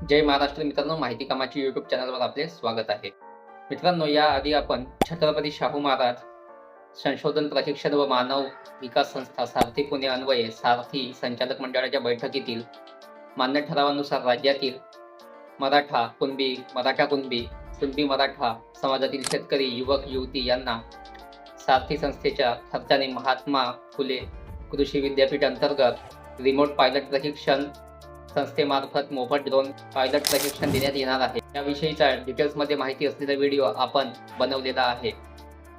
जय महाराष्ट्र मित्रांनो माहिती कामाची युट्यूब चॅनलवर आपले स्वागत आहे. मित्रांनो याआधी आपण छत्रपती शाहू महाराज संशोधन प्रशिक्षण व मानव विकास संस्था सारथी पुणे अन्वये सारथी संचालक मंडळाच्या बैठकीतील मान्य ठरावानुसार राज्यातील मराठा कुणबी मराठा कुणबी कुणबी मराठा समाजातील शेतकरी युवक युवती यांना सारथी संस्थेच्या खर्चाने महात्मा फुले कृषी विद्यापीठ अंतर्गत रिमोट पायलट प्रशिक्षण संस्थेमार्फत मोफत ड्रोन पायलट प्रशिक्षण देण्यात येणार आहे. याविषयीचा डिटेल्समध्ये माहिती असलेला व्हिडिओ आपण बनवलेला आहे.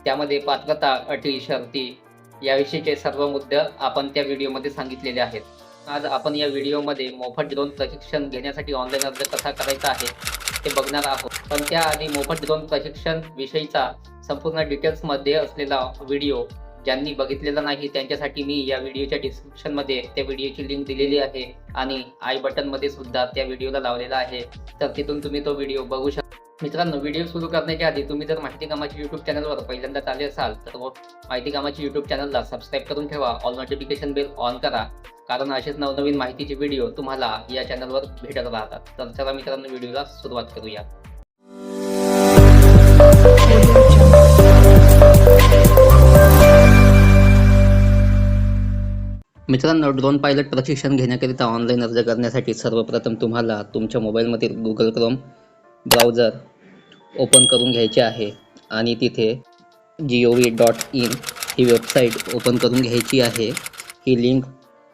त्यामध्ये पात्रता अटी शर्ती याविषयीचे सर्व मुद्दे आपण त्या व्हिडिओमध्ये सांगितलेले आहेत. आज आपण या व्हिडिओमध्ये मोफत ड्रोन प्रशिक्षण घेण्यासाठी ऑनलाईन अर्ज कसा करायचा आहे ते बघणार आहोत. पण त्याआधी मोफत ड्रोन प्रशिक्षण विषयीचा संपूर्ण डिटेल्समध्ये असलेला व्हिडिओ ज्यांनी बघितलेलं नाही त्यांच्यासाठी मी या व्हिडिओच्या डिस्क्रिप्शनमध्ये त्या व्हिडिओची लिंक दिलेली आहे आणि आय बटनमध्ये सुद्धा त्या व्हिडिओला लावलेला आहे. तर तिथून तुम्ही तो व्हिडिओ बघू शकता मित्रांनो व्हिडिओ सुरू करण्याच्या आधी तुम्ही जर माहिती कामाची युट्यूब चॅनलवर पहिल्यांदाच आले असाल तर व माहिती कामाची युट्यूब चॅनलला सबस्क्राईब करून ठेवा. ऑल नोटिफिकेशन बेल ऑन करा. कारण असेच नवनवीन माहितीचे व्हिडिओ तुम्हाला या चॅनलवर भेटत राहतात. तर चला मित्रांनो व्हिडिओला सुरुवात करूया. मित्रांनो ड्रोन पायलट प्रशिक्षण घेण्याकरिता ऑनलाईन अर्ज करण्यासाठी सर्वप्रथम तुम्हाला तुमच्या मोबाईलमधील गुगल क्रोम ब्राउझर ओपन करून घ्यायचे आहे आणि तिथे G O V dot in he website open करून घ्यायची आहे. ही लिंक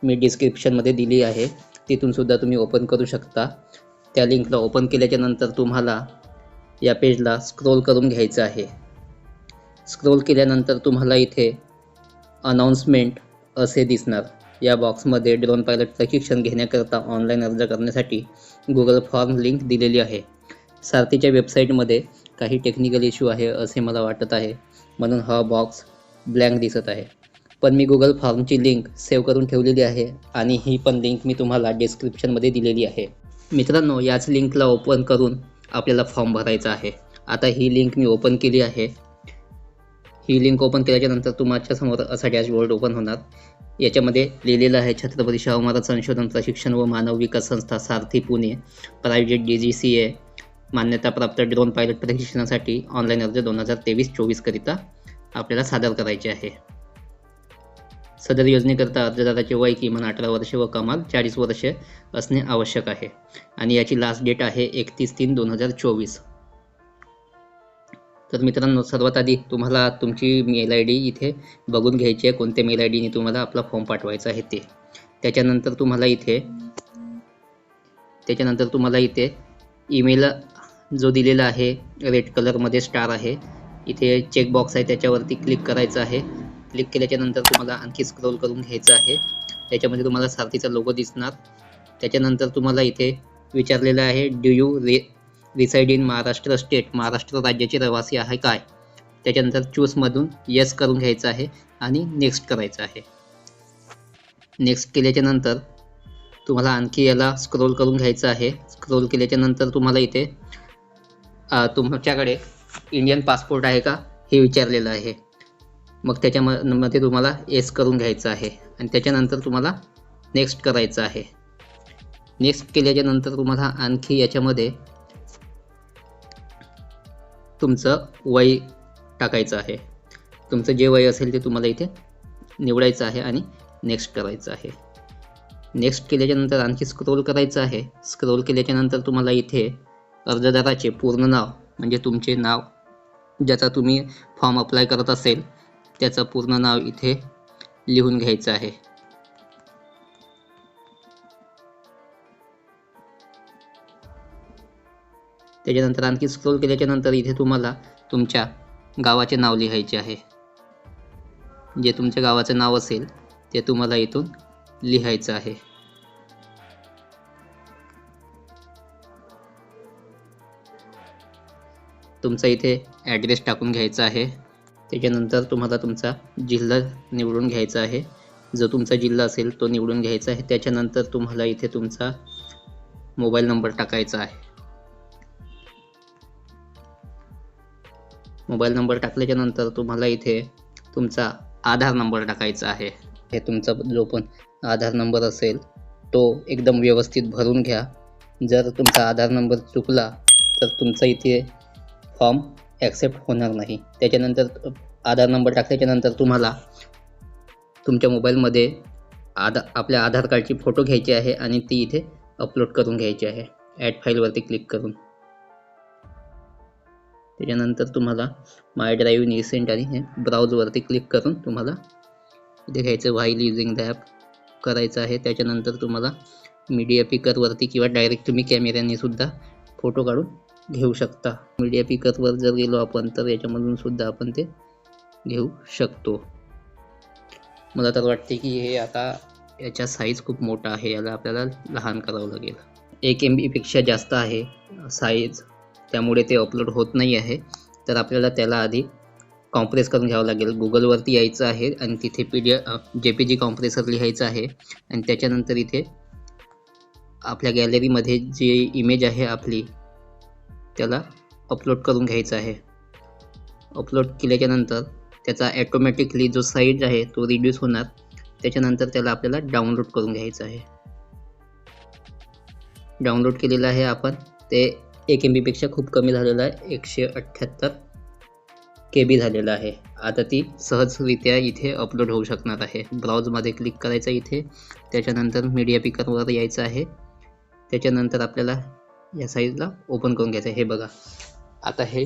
मी डिस्क्रिप्शनमध्ये दिली आहे. तिथूनसुद्धा तुम्ही ओपन करू शकता. त्या लिंकला ओपन केल्याच्यानंतर तुम्हाला या पेजला स्क्रोल करून घ्यायचं आहे. स्क्रोल केल्यानंतर तुम्हाला इथे अनाऊन्समेंट असे दिसणार. या बॉक्समध्ये ड्रोन पायलट प्रशिक्षण घेण्याकरता ऑनलाईन अर्ज करण्यासाठी गुगल फॉर्म लिंक दिलेली आहे. सारथीच्या वेबसाईटमध्ये काही टेक्निकल इश्यू आहे असे मला वाटत आहे. म्हणून हा बॉक्स ब्लँक दिसत आहे. पण मी गुगल फॉर्मची लिंक सेव्ह करून ठेवलेली आहे आणि ही पण लिंक मी तुम्हाला डिस्क्रिप्शनमध्ये दिलेली आहे. मित्रांनो याच लिंकला ओपन करून आपल्याला फॉर्म भरायचा आहे. आता ही लिंक मी ओपन केली आहे. ही लिंक ओपन केल्याच्यानंतर तुमच्यासमोर असा डॅशबोर्ड ओपन होणार. याच्यामध्ये लिहिलेलं आहे छत्रपती शाहू महाराज संशोधन प्रशिक्षण व मानव विकास संस्था Sarthi Pune. Private D G C A मान्यताप्राप्त ड्रोन पायलट प्रशिक्षणासाठी ऑनलाईन अर्ज दोन हजार तेवीस चोवीसकरिता आपल्याला सादर करायचे आहे. सदर योजनेकरता अर्जदाराचे वय किमान अठरा वर्षे व कमाल चाळीस वर्षे असणे आवश्यक आहे. आणि याची लास्ट डेट आहे एकतीस तीन दोन हजार चोवीस. तर मित्रांनो सर्वात आधी तुम्हाला तुमची मेल आय डी इथे बघून घ्यायची आहे. कोणत्या मेल आय डीने तुम्हाला आपला फॉर्म पाठवायचा आहे ते. त्याच्यानंतर तुम्हाला इथे त्याच्यानंतर तुम्हाला इथे ईमेल जो दिलेला आहे रेड कलरमध्ये स्टार आहे. इथे चेकबॉक्स आहे त्याच्यावरती क्लिक करायचं आहे. क्लिक केल्याच्यानंतर तुम्हाला आणखी स्क्रोल करून घ्यायचं आहे. त्याच्यामध्ये तुम्हाला सारथीचा लोगो दिसणार. त्याच्यानंतर तुम्हाला इथे विचारलेलं आहे do you re reside in Maharashtra state Maharashtra राज्याचे रहिवासी आहे काय? त्याच्यानंतर चूजमधून येस करून घ्यायचं आहे आणि नेक्स्ट करायचं आहे. नेक्स्ट केल्याच्यानंतर तुम्हाला आणखी याला स्क्रोल करून घ्यायचं आहे. स्क्रोल केल्याच्यानंतर तुम्हाला इथे तुमच्याकडे इंडियन पासपोर्ट आहे का? हे विचारलेलं आहे. मग त्याच्यामध्ये तुम्हाला येस करून घ्यायचं आहे. आणि त्याच्यानंतर तुम्हाला नेक्स्ट करायचं आहे. नेक्स्ट केल्याच्यानंतर तुम्हाला आणखी याच्यामध्ये तुमचं वय टाकायचं आहे. तुमचं जे वय असेल ते तुम्हाला इथे निवडायचं आहे आणि नेक्स्ट करायचं आहे. नेक्स्ट केल्याच्यानंतर आणखी स्क्रोल करायचं आहे. स्क्रोल केल्याच्यानंतर तुम्हाला इथे अर्जदाराचे पूर्ण नाव म्हणजे तुमचे नाव ज्याचा तुम्ही फॉर्म अप्लाय करत असेल त्याचं पूर्ण नाव इथे लिहून घ्यायचं आहे. त्याच्यानंतर आणखी स्क्रोल केल्याच्यानंतर इथे तुम्हाला तुमच्या गावाचे नाव लिहायचे आहे. जे तुमच्या गावाचं नाव असेल ते तुम्हाला इथून लिहायचं आहे. तुमचा इथे ॲड्रेस टाकून घ्यायचा आहे. त्याच्यानंतर तुम्हाला तुमचा जिल्हा निवडून घ्यायचा आहे. जो तुमचा जिल्हा असेल तो निवडून घ्यायचा आहे. त्याच्यानंतर तुम्हाला इथे तुमचा मोबाईल नंबर टाकायचा आहे. मोबाईल नंबर टाकल्याच्या नंतर तुम्हाला इथे तुमचा आधार नंबर टाकायचा आहे. हे तुमचा जो पण आधार नंबर असेल तो एकदम व्यवस्थित भरून घ्या. जर तुमचा आधार नंबर चुकला तर तुमचा इथे फॉर्म ॲक्सेप्ट होणार नाही. त्याच्यानंतर आधार नंबर टाकल्याच्यानंतर तुम्हाला तुमच्या मोबाईलमध्ये आधा आपल्या आधार कार्डची फोटो घ्यायची आहे आणि ती इथे अपलोड करून घ्यायची आहे. ॲड फाईलवरती क्लिक करून. त्याच्यानंतर तुम्हाला माय ड्राईव्ह निसेंट आणि हे ब्राउजवरती क्लिक करून तुम्हाला इथे घ्यायचं व्हाईल युझिंग द ॲप करायचं आहे. त्याच्यानंतर तुम्हाला मीडिया पिकरवरती किंवा डायरेक्ट तुम्ही कॅमेऱ्याने सुद्धा फोटो काढून घेऊ शकता. मीडिया पिकरवर जर गेलो आपण तर याच्यामधून सुद्धा आपण ते घेऊ शकतो. मला तर वाटते की हे आता याचा साईज खूप मोठा आहे. याला आपल्याला लहान करावं लागेल. एक एम बीपेक्षा जास्त आहे साईज त्यामुळे ते अपलोड होत नाही आहे. तर आपल्याला त्याला आधी कॉम्प्रेस करून घ्यावं लागेल. गुगलवरती यायचं आहे आणि तिथे P D J P G compressor लिहायचं आहे. आणि त्याच्यानंतर इथे आपल्या गॅलरीमध्ये जी इमेज आहे आपली त्याला अपलोड करून घ्यायचं आहे. अपलोड केल्याच्यानंतर त्याचा ॲटोमॅटिकली जो साईज आहे तो रिड्यूस होणार. त्याच्यानंतर त्याला आपल्याला डाउनलोड करून घ्यायचं आहे. डाउनलोड केलेलं आहे आपण. ते एक एम बीपेक्षा खूप कमी झालेलं आहे. एकशे अठ्ठ्याहत्तर के बी झालेलं आहे. आता ती सहजरित्या इथे अपलोड होऊ शकणार आहे. ब्राउजमध्ये क्लिक करायचं इथे. त्याच्यानंतर मीडिया पिकरवर यायचं आहे. त्याच्यानंतर आपल्याला या साईजला ओपन करून घ्यायचं आहे. हे बघा. आता हे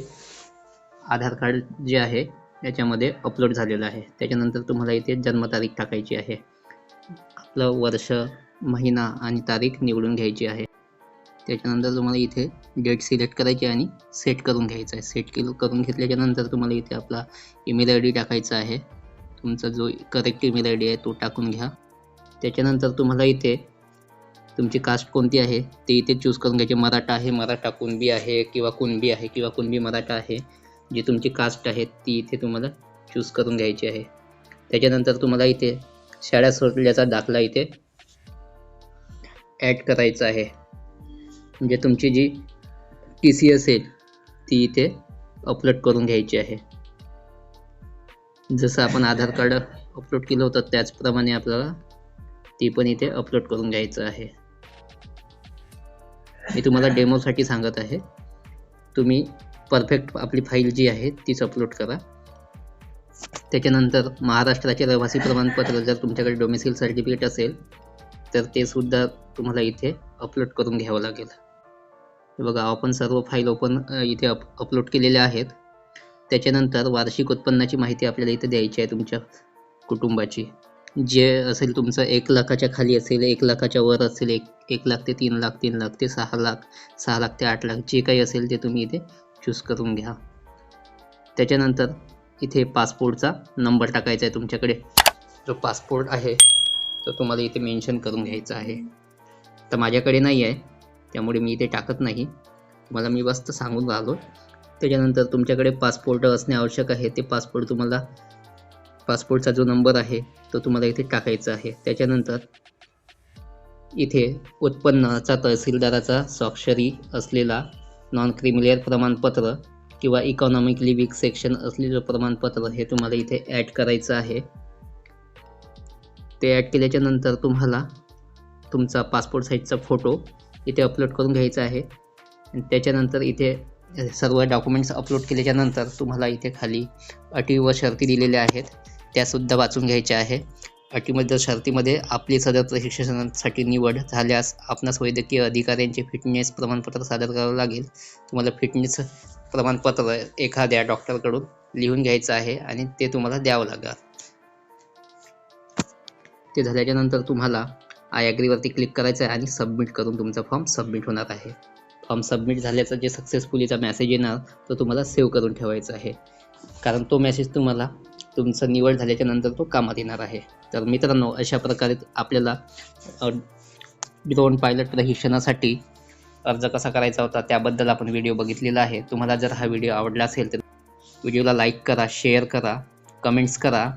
आधार कार्ड जे आहे याच्यामध्ये अपलोड झालेलं आहे. त्याच्यानंतर तुम्हाला इथे जन्मतारीख टाकायची आहे. आपलं वर्ष महिना आणि तारीख निवडून घ्यायची आहे. त्याच्यानंतर तुम्हाला इथे डेट सिलेक्ट करायची आणि सेट करून घ्यायचं आहे. सेट केलं करून घेतल्याच्यानंतर तुम्हाला इथे आपला ईमेल आय डी टाकायचा आहे. तुमचा जो करेक्ट ईमेल आय डी आहे तो टाकून घ्या. त्याच्यानंतर तुम्हाला इथे तुमची कास्ट कोणती आहे ते इथे चूज करून घ्यायचे. मराठा आहे मराठा कुणबी आहे किंवा कुणबी आहे किंवा कुणबी मराठा आहे. जी तुमची कास्ट आहे ती इथे तुम्हाला चूज करून घ्यायची आहे. त्याच्यानंतर तुम्हाला इथे शाळा सोडल्याचा दाखला इथे ॲड करायचा आहे. म्हणजे तुमची जी टी सी असेल ती इथे अपलोड करून घ्यायची आहे. जसं आपण आधार कार्ड अपलोड केलं होतं त्याचप्रमाणे आपल्याला ती पण इथे अपलोड करून घ्यायचं आहे. मी तुम्हाला डेमोसाठी सांगत आहे. तुम्ही परफेक्ट आपली फाईल जी आहे तीच अपलोड करा. त्याच्यानंतर महाराष्ट्राचे रहिवासी प्रमाणपत्र जर तुमच्याकडे डोमेसिल सर्टिफिकेट असेल तर ते सुद्धा तुम्हाला इथे अपलोड करून घ्यावं लागेल. हे बघा आपण सर्व फाईल ओपन इथे अप अपलोड केलेल्या आहेत. त्याच्यानंतर वार्षिक उत्पन्नाची माहिती आपल्याला इथे द्यायची आहे तुमच्या कुटुंबाची. जे असेल तुमचं एक लाखाच्या खाली असेल एक लाखाच्या वर असेल एक एक लाख ते तीन लाख तीन लाख ते सहा लाख सहा लाख ते आठ लाख जे काही असेल ते तुम्ही इथे चूज करून घ्या. त्याच्यानंतर इथे पासपोर्टचा नंबर टाकायचा आहे तुमच्याकडे. जो पासपोर्ट आहे तो तुम्हाला इथे मेन्शन करून घ्यायचा आहे. तर माझ्याकडे नाही आहे. त्यामुळे मी इथे टाकत नाही. तुम्हाला मी मस्त सांगून राहिलो. त्याच्यानंतर तुमच्याकडे पासपोर्ट असणे आवश्यक आहे. ते पासपोर्ट तुम्हाला पासपोर्टचा जो नंबर आहे तो तुम्हाला इथे टाकायचा आहे. त्याच्यानंतर इथे उत्पन्नाचा तहसीलदाराचा स्वाक्षरी असलेला नॉन क्रिमिलियर प्रमाणपत्र किंवा इकॉनॉमिकली वीक सेक्शन असलेलं प्रमाणपत्र हे तुम्हाला इथे ॲड करायचं आहे. ते ॲड केल्याच्यानंतर तुम्हाला तुमचा पासपोर्ट साईजचा फोटो इथे अपलोड करून घ्यायचं आहे. त्याच्यानंतर इथे सर्व डॉक्युमेंट्स अपलोड केल्याच्यानंतर तुम्हाला इथे खाली अटी व शर्ती दिलेल्या आहेत. त्यासुद्धा वाचून घ्यायच्या आहे. अटीमध्ये शर्तीमध्ये आपली सदर प्रशिक्षणासाठी निवड झाल्यास आपणास वैद्यकीय अधिकाऱ्यांचे फिटनेस प्रमाणपत्र सादर करावं लागेल. तुम्हाला फिटनेस प्रमाणपत्र एखाद्या डॉक्टरकडून लिहून घ्यायचं आहे आणि ते तुम्हाला द्यावं लागेल. ते झाल्याच्यानंतर तुम्हाला आय ॲग्रीवरती क्लिक करायचं आहे आणि सबमिट करून तुमचा फॉर्म सबमिट होणार आहे. फॉर्म सबमिट झाल्याचा जे सक्सेसफुलीचा मेसेज येणार तो तुम्हाला सेव्ह करून ठेवायचा आहे. कारण तो मेसेज तुम्हाला तुमचं निवड झाल्याच्यानंतर तो कामात येणार आहे. तर मित्रांनो अशा प्रकारे आपल्याला ड्रोन पायलट प्रशिक्षणासाठी अर्ज कसा करायचा होता त्याबद्दल आपण व्हिडिओ बघितलेला आहे. तुम्हाला जर हा व्हिडिओ आवडला असेल तर व्हिडिओला लाईक करा शेअर करा कमेंट्स करा.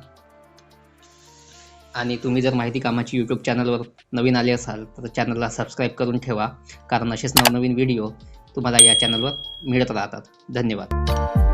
आणि तुम्ही जर माहिती कामाची यूट्यूब चॅनलवर नवीन आले असाल तर चॅनलला सबस्क्राईब करून ठेवा. कारण असेच नवनवीन व्हिडिओ तुम्हाला या चॅनलवर मिळत राहतात. धन्यवाद.